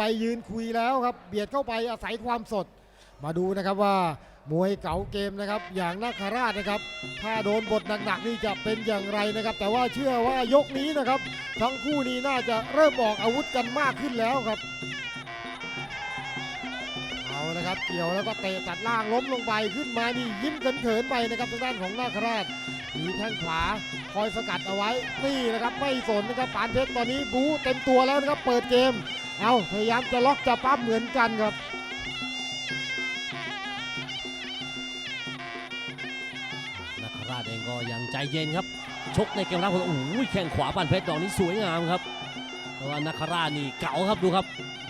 ไปยืนคุยแล้วครับ เบียดเข้าไปอาศัยความสด มาดูนะครับว่ามวยเก๋าเกมนะครับ อย่างนาคราชนะครับ ถ้าโดนบทหนักๆนี่จะเป็นอย่างไรนะครับ แต่ว่าเชื่อว่ายกนี้นะครับ ทั้งคู่นี้น่าจะเริ่มออกอาวุธกันมากขึ้นแล้วครับ เอาละครับเกี่ยวแล้วก็เตะตัดล่างล้มลงไปขึ้นมานี่ยิ้มเขินๆไปนะครับทางด้านของนาคราชมีแข้งขวาคอยสกัดเอาไว้นี่นะครับไม่สนนะครับปานเพชรตอนนี้บูเต็มตัวแล้วนะครับเปิดเกม เอาพยายามจะล็อกจะปั๊บเหมือนกันครับ นักราชเองก็ยังใจเย็นครับ ชกในเกมรับคนโอ้ยแข้งขวาปานเพชรดอกนี้สวยงามครับแต่ว่านักราชนี่เก๋าครับดูครับ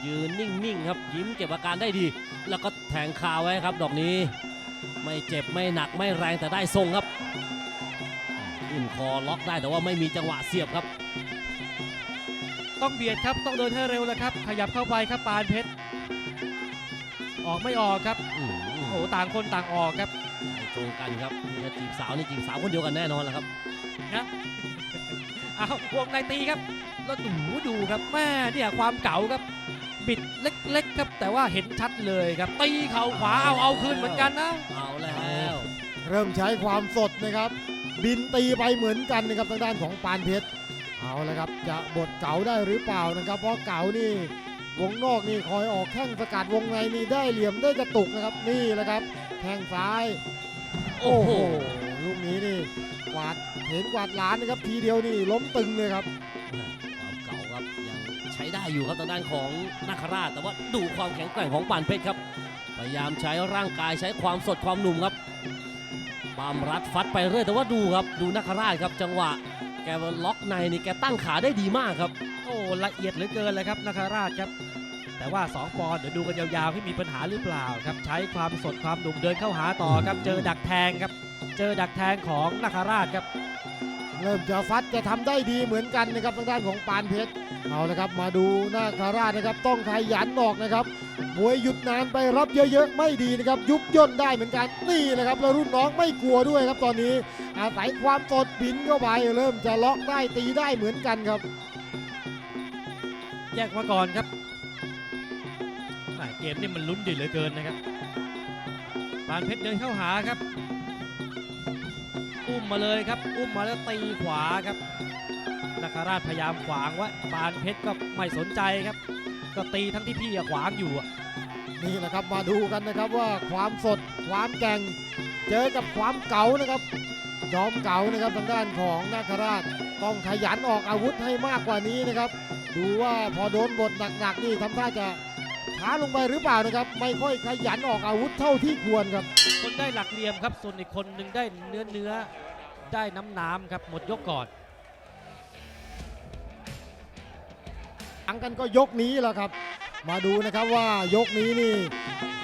ยืนนิ่งๆครับยิ้มเก็บอาการได้ดี แล้วก็แทงคาไว้ครับ ดอกนี้ ไม่เจ็บไม่หนักไม่แรงแต่ได้ทรงครับขึ้นคอล็อกได้แต่ว่าไม่มีจังหวะเสียบครับ ต้องเบียดครับ ต้องเดินให้เร็วแล้วครับ ขยับเข้าไปครับปานเพชร ออกไม่ออกครับอื้อหืโอ้อโหต่างคนต่างออกครับใจตรงกันครับนี่ก็จีบสาวนี่จีบสาวคนเดียวกันแน่นอนแหละครับเอาวงในตีครับ แล้วดูดูครับแม่เนี่ยความเก่าครับ บิดเล็กๆครับ แต่ว่าเห็นชัดเลยครับ ตีเข่าขวาเอาเอาคืนเหมือนกันนะ เอาแล้ว เริ่มใช้ความสดนะครับ บินตีไปเหมือนกันนะครับทางด้านของปานเพชร เอาละครับจะบดเก๋าได้หรือเปล่านะครับ เพราะเก๋านี่วงนอกนี่คอยออกแข้งสกัดวงในนี่ได้เหลี่ยมได้กระตุกนะครับนี่แหละครับแข้งซ้าย โอ้โหลูกนี้นี่กวาดเห็นกวาดล้านนะครับทีเดียวนี่ล้มตึงเลยครับความเก่าครับยังใช้ได้อยู่ครับทางด้านของนาคราช แต่ว่าดูความแข็งแกร่งของปานเพชรครับพยายามใช้ร่างกายใช้ความสดความหนุ่มครับปามรัดฟัดไปเรื่อยแต่ว่าดูครับดูนาคราชครับจังหวะ แกล็อกในนี่แกตั้งขาได้ดีมากครับ โอ้ละเอียดเหลือเกินเลยครับนาคาราชครับ แต่ว่า 2 ปอนเดี๋ยวดูกันยาวๆที่มีปัญหาหรือเปล่าครับ ใช้ความสดความหนุ่มเดินเข้าหาต่อครับ เจอดักแทงครับ เจอดักแทงของนาคาราชครับ เริ่มจะฟัดจะทำได้ดีเหมือนกันนะครับทางด้านของปานเพชร เอาละครับมาดูหน้าคาราชนะครับ ต้องขยันออกนะครับมวยหยุดนานไปรับเยอะๆ ไม่ดีนะครับ ยุบย่นได้เหมือนกันนี่แหละครับแล้วรุ่นน้องไม่กลัวด้วยครับตอนนี้ อาศัยความสดบินเข้าไปเริ่มจะล็อกได้ตีได้เหมือนกันครับ แยกมาก่อนครับเกมนี่มันลุ้นดีเหลือเกินนะครับปานเพชรเดินเข้าหาครับ อุ้มมาเลยครับ อุ้มมาแล้วตีขวาครับ นาคาราชพยายามขวางไว้ปานเพชรก็ไม่สนใจครับ ก็ตีทั้งที่พี่อะขวางอยู่อะนี่แหละครับมาดูกันนะครับว่าความสดความแกร่งเจอกับความเก๋านะครับยอมเก๋านะครับทางด้านของนาคราชต้องขยันออกอาวุธให้มากกว่านี้นะครับ ดูว่าพอโดนบทหนักๆนี่ทำท่าจะช้าลงไปหรือเปล่านะครับ ไม่ค่อยขยันออกอาวุธเท่าที่ควรครับ คนได้หลักเหลี่ยมครับ ส่วนอีกคนหนึ่งได้เนื้อเนื้อได้น้ำน้ำครับหมดยกก่อน กันก็ยกนี้แหละครับ มาดูนะครับว่ายกนี้นี่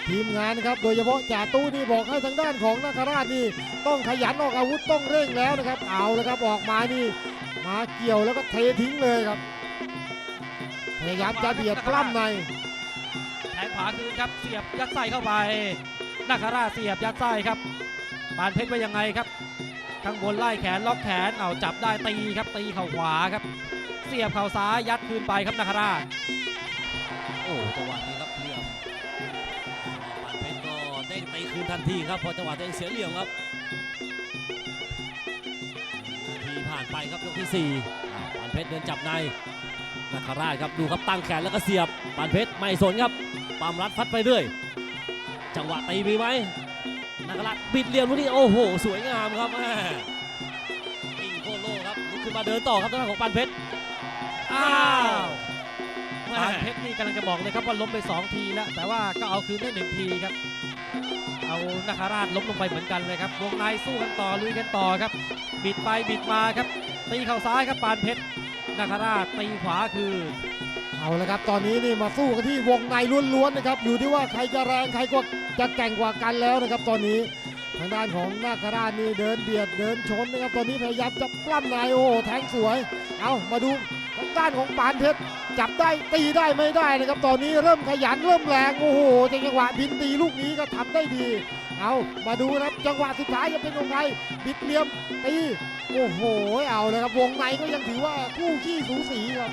ทีมงานนะครับ โดยเฉพาะจ่าตู้นี่บอกให้ทางด้านของนาคราชนี่ ต้องขยันออกอาวุธต้องเร่งแล้วนะครับ เอาแล้วครับออกมานี่ มาเกี่ยวแล้วก็เททิ้งเลยครับพยายามจะเบียดปล้ำในแทงขวาคืนครับเสียบยัดไส้เข้าไปนาคาราชเสียบยัดไส้ครับปานเพชรว่ายังไงครับข้างบนไล่แขนล็อกแขนเอาจับได้ตีครับตีเข่าขวาครับ สียบเข่าซ้ายยัดคืนไปครับนาคาราชโอ้จังหวะนี้ครับเหลี่ยมปานเพชรก็เด้งตีคืนทันทีครับพอจังหวะตัวเองเสียเหลี่ยมครับนาทีผ่านไปครับยกที่สี่ปานเพชรเดินจับในนาคาราชครับดูครับตั้งแขนแล้วก็เสียบปานเพชรไม่สนครับปามรัดฟัดไปเรื่อย จังหวะตีมีไหมนาคาราชบิดเหลี่ยมลูกนี้โอ้โห สวยงามครับแม่ปิงโคโลครับลุกขึ้นมาเดินต่อครับทางด้านของปานเพชร อ้าวแม่ปานเพชรนี่กำลังจะบอกเลยครับว่าล้มไป 2 ทีแล้ว แต่ว่าก็เอาคืนได้หนึ่งทีครับ เอานาคาราชล้มลงไปเหมือนกันเลยครับ วงในสู้กันต่อลุยกันต่อครับ บิดไปบิดมาครับ ตีเข่าซ้ายครับปานเพชรนาคาราชตีขวาคือเอาละครับ ตอนนี้นี่มาสู้กันที่วงในล้วนๆนะครับ อยู่ที่ว่าใครจะแรงใครกว่าจะแกร่งกว่ากันแล้วนะครับ ตอนนี้ทางด้านของนาคราชนี่เดินเบียดเดินชนนะครับ ตอนนี้พยายามจะปล้ำในโอ้โหแทงสวย เอามาดู ทางด้านของปานเพชรจับได้ตีได้ไม่ได้นะครับ ตอนนี้เริ่มขยันเริ่มแรงโอ้โหจังหวะบินตีลูกนี้ก็ทำได้ดี เอามาดูนะครับจังหวะสุดท้ายจะเป็นของใครบิดเหลี่ยมตีโอ้โหเอาเลยครับวงในก็ยังถือว่าคู่ขี้สูสีครับ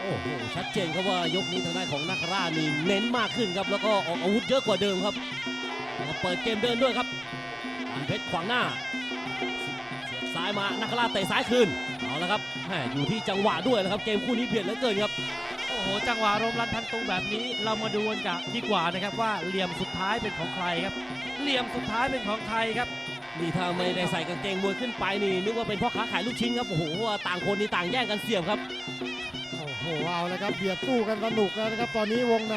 โอ้โหชัดเจนครับว่ายกนี้ทางด้านของนักราชนี่เน้นมากขึ้นครับแล้วก็ออกอาวุธเยอะกว่าเดิมครับแล้วก็เปิดเกมเดินด้วยครับปานเพชรขวางหน้า ซ้ายมานักราชเตะซ้ายคืนเอาละครับแหมอยู่ที่จังหวะด้วยนะครับเกมคู่นี้เบียดเหลือเกินครับโอ้โหจังหวะรมรันพันตูแบบนี้ เรามาดูกันกันดีกว่านะครับว่าเหลี่ยมสุดท้ายเป็นของใครครับ เหลี่ยมสุดท้ายเป็นของใครครับนี่ถ้าไม่ได้ใส่กางเกงมวยขึ้นไปนี่นึกว่าเป็นพ่อค้าขายลูกชิ้นครับโอ้โหว่าต่างคนนี่ต่างแย่งกันเสียบครับโอ้โหเอาเลยครับเบียดสู้กันสนุกแล้วนะครับ ตอนนี้วงใน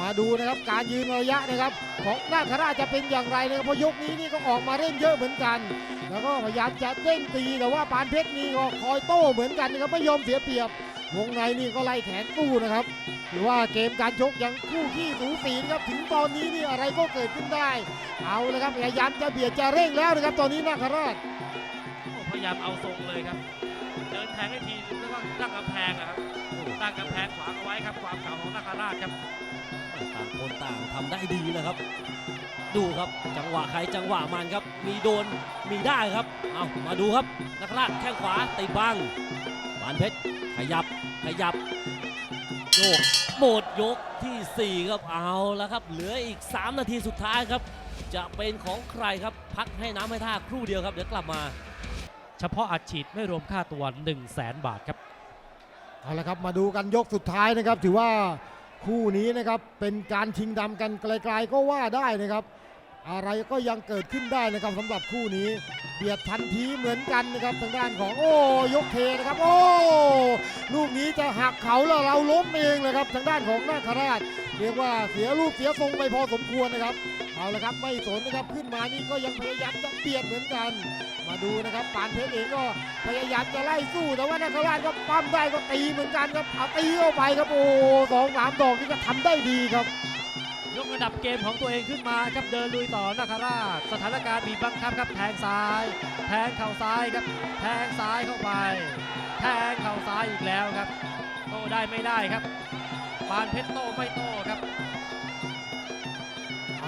มาดูนะครับ การยืนระยะนะครับ ของนาคราชจะเป็นอย่างไรนะครับเพราะยกนี้นี่ก็ออกมาเล่นเยอะเหมือนกัน แล้วก็พยายามจะเด้งตีแต่ว่าปานเพชรนี่ก็คอยโต้เหมือนกันนะครับไม่ยอมเสียเปรียบ วงในนี่ก็ไล่แขนสู้นะครับถือว่าเกมการชกยังคู่ขี้สูสีนะครับถึงตอนนี้นี่อะไรก็เกิดขึ้นได้ เอาเลยครับพยายามจะเบียดจะเร่งแล้วนะครับ ตอนนี้นาคราชพยายามเอาทรงเลยครับ เดินแทงให้ทีแล้วก็ตั้งกำแพงอะครับ ตั้งกำแพงขวางเอาไว้ครับความเก่าของนาคราชครับต่างคนต่างทำได้ดีนะครับ ดูครับจังหวะใครจังหวะมันครับ มีโดนมีได้ครับเอามาดูครับนักราชแข้งขวาติดบังปานเพชรขยับขยับโยกหมดยกทีสี่ 4 ครับเอาแล้วครับ เหลืออีก 3 นาทีสุดท้ายครับ จะเป็นของใครครับพักให้น้ำให้ท่าครู่เดียวครับเดี๋ยวกลับมา เฉพาะอัดฉีดไม่รวมค่าตัว 1 0 0 0 0แสนบาทครับ เอาละครับมาดูกันยกสุดท้ายนะครับ ถือว่าคู่นี้นะครับเป็นการชิงดำกันไกลๆก็ว่าได้นะครับ อะไรก็ยังเกิดขึ้นได้นะครับสำหรับคู่นี้ เบียดทันทีเหมือนกันนะครับทางด้านของโอ้ยกเทนะครับ โอ้ลูกนี้จะหักเขาแล้วเราล้มเองเลยครับทางด้านของนาคราช เรียกว่าเสียรูปเสียทรงไปพอสมควรนะครับเอาละครับไม่สนนะครับขึ้นมานี่ก็ยังพยายามจะเบียดเหมือนกัน มาดูนะครับปานเพชรเองก็พยายามจะไล่สู้แต่ว่านาคราชก็ปั้มได้ก็ตีเหมือนกันครับเอาตีเข้าไปครับโอ้สองสามดอกนี่ก็ทำได้ดีครับ ระดับเกมของตัวเองขึ้นมาครับเดินลุยต่อนาคาราชสถานการณ์บีบบังคับครับแทงซ้าย แทงเข่าซ้ายครับ แทงซ้ายเข้าไป แทงเข่าซ้ายอีกแล้วครับ โต้ได้ไม่ได้ครับปานเพชรโต้ไม่โต้ครับ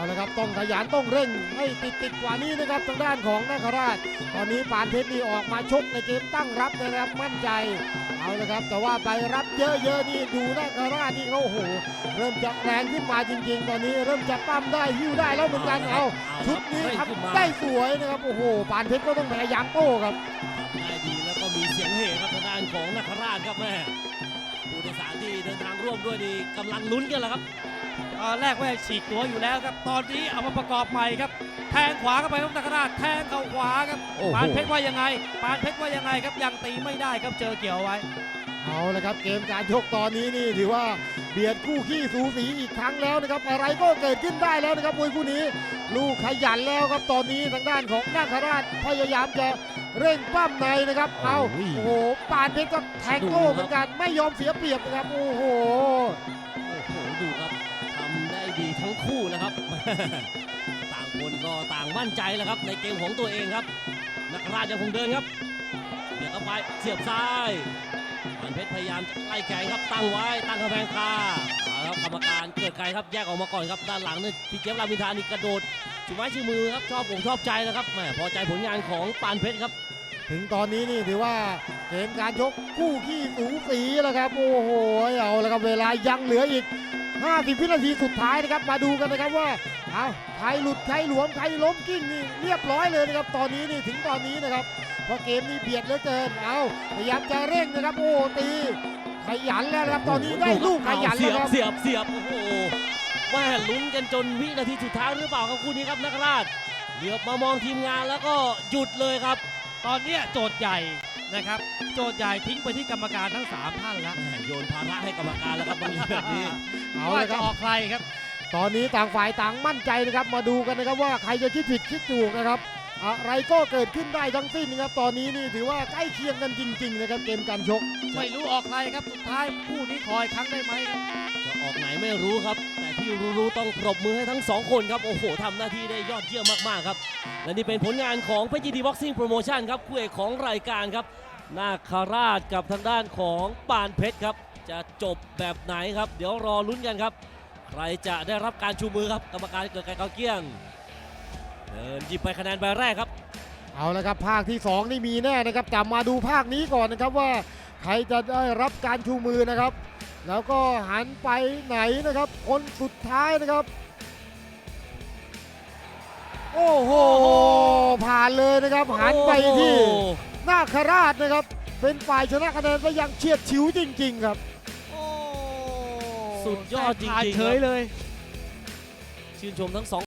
เอาละครับต้องขยันต้องเร่งให้ติดติดๆกว่านี้นะครับทางด้านของนาคราช ตอนนี้ปานเพชรนี่ออกมาชกในเกมตั้งรับนะครับมั่นใจ เอาละครับแต่ว่าไปรับเยอะๆนี่ดูนาคราชนี่เขาโอ้โหเริ่มจะแรงขึ้นมาจริง ๆ ตอนนี้เริ่มจะปั้มได้หิ้วได้แล้วเหมือนกันเอาชุดนี้เร่งขึ้นมาทำได้สวยนะครับโอ้โหปานเพชรก็ต้องพยายามโต้ครับทำได้ดีแล้วก็มีเสียงเฮครับทางด้านของนักราชครับแม่ผู้โดยสารที่เดินทางร่วมด้วยนี่กำลังลุ้นกันแหละครับ ตอนแรกว่าจะฉีกตัวอยู่แล้วครับ ตอนนี้เอามาประกอบใหม่ครับ แทงขวาเข้าไปครับนาคราชแทงเข่าขวาครับโอ้โห ปานเพชรว่ายังไง ปานเพชรว่ายังไงครับยังตีไม่ได้ครับเจอเกี่ยวไว้ เอาละครับเกมการชกตอนนี้นี่ถือว่าเบียดคู่ขี้สูสีอีกครั้งแล้วนะครับ อะไรก็เกิดขึ้นได้แล้วนะครับมวยคู่นี้ ลูกขยันแล้วครับตอนนี้ทางด้านของนาคราชพยายามจะเร่งปั้มในนะครับ เอาโอ้โหโอ้โหปานเพชรก็แทงโต้เหมือนกันไม่ยอมเสียเปรียบนะครับโอ้โห คู่นะครับ ต่างคนก็ต่างมั่นใจแล้วครับ ในเกมของตัวเองครับ นักราชยังคงเดินครับเบียดเข้าไปเสียบซ้ายปานเพชรพยายามจะไล่แขนครับตั้งไว้ตั้งกำแพงคาเอาละครับกรรมการเกิดไกลครับแยกออกมาก่อนครับด้านหลังนี่พี่เจี๊ยบรามินทานี่กระโดดจุไม้ชื่อมือครับชอบผมชอบใจนะครับแหมพอใจผลงานของปานเพชรครับ ถึงตอนนี้นี่ถือว่าเกมการชกคู่ขี้สูสีแล้วครับ โอ้โหเอาละครับเวลายังเหลืออีก 50วินาทีสุดท้ายนะครับ มาดูกันนะครับว่าเอาใครหลุดใครหลวมใครล้มกิ้งนี่เรียบร้อยเลยนะครับ ตอนนี้นี่ถึงตอนนี้นะครับเพราะเกมนี้เบียดเหลือเกินเอาพยายามจะเร่งนะครับ โอ้ตีขยันแล้วนะครับตอนนี้ได้ลูกขยันเสีแล้วยครับเสียบเสียบโอ้โหว่าลุ้นกันจนวินาทีสุดท้ายหรือเปล่าครับคู่นี้ครับนักราชเหลือบมามองทีมงานแล้วก็หยุดเลยครับ ตอนเนี้ยโจทย์ใหญ่ นะครับ โจทย์ใหญ่ทิ้งไปที่กรรมการทั้ง 3 ท่านแล้ว แหม่โยนภาระให้กรรมการแล้วครับวันนี้แบบนี้ เอาว่าเลยคจะรับ ออกใครครับ ตอนนี้ต่างฝ่ายต่างมั่นใจนะครับ มาดูกันนะครับว่าใครจะคิดผิดคิดถูกนะครับ อะไรก็เกิดขึ้นได้ทั้งสิ้นนะครับ ตอนนี้นี่ถือว่าใกล้เคียงกันจริง ๆ นะครับเกมการชก ไม่รู้ออกใครครับ สุดท้ายคู่นี้คอยครั้งได้ไหมครับ จะออกไหนไม่รู้ครับ แต่ที่ รู้ๆต้องปรบมือให้ทั้งสองคนครับ โอ้โหทำหน้าที่ได้ยอดเยี่ยมมากๆครับ และนี่เป็นผลงานของเพชรยินดีบ็อกซิ่งโปรโมชั่นครับคู่เอกของรายการครับนาคาราชกับทางด้านของปานเพชรครับ จะจบแบบไหนครับ เดี๋ยวรอลุ้นกันครับ ใครจะได้รับการชูมือครับ กรรมการเกิดไกรเกาเกี้ยงเดินหยิบไปคะแนนใบแรกครับ เอาละครับ ภาคที่ 2 นี่มีแน่นะครับแต่มาดูภาคนี้ก่อนนะครับว่า ใครจะได้รับการชูมือนะครับ แล้วก็หันไปไหนนะครับ คนสุดท้ายนะครับ โอ้โห ผ่านเลยนะครับ หันไปที่โอ้โหนาคราชนะครับ เป็นฝ่ายชนะคะแนนไปอยังเฉียดฉิวจริง ๆ ครับโอ้สุดยอดจผ่านริงๆเฉคยรับเลย ชื่นชมทั้งสอง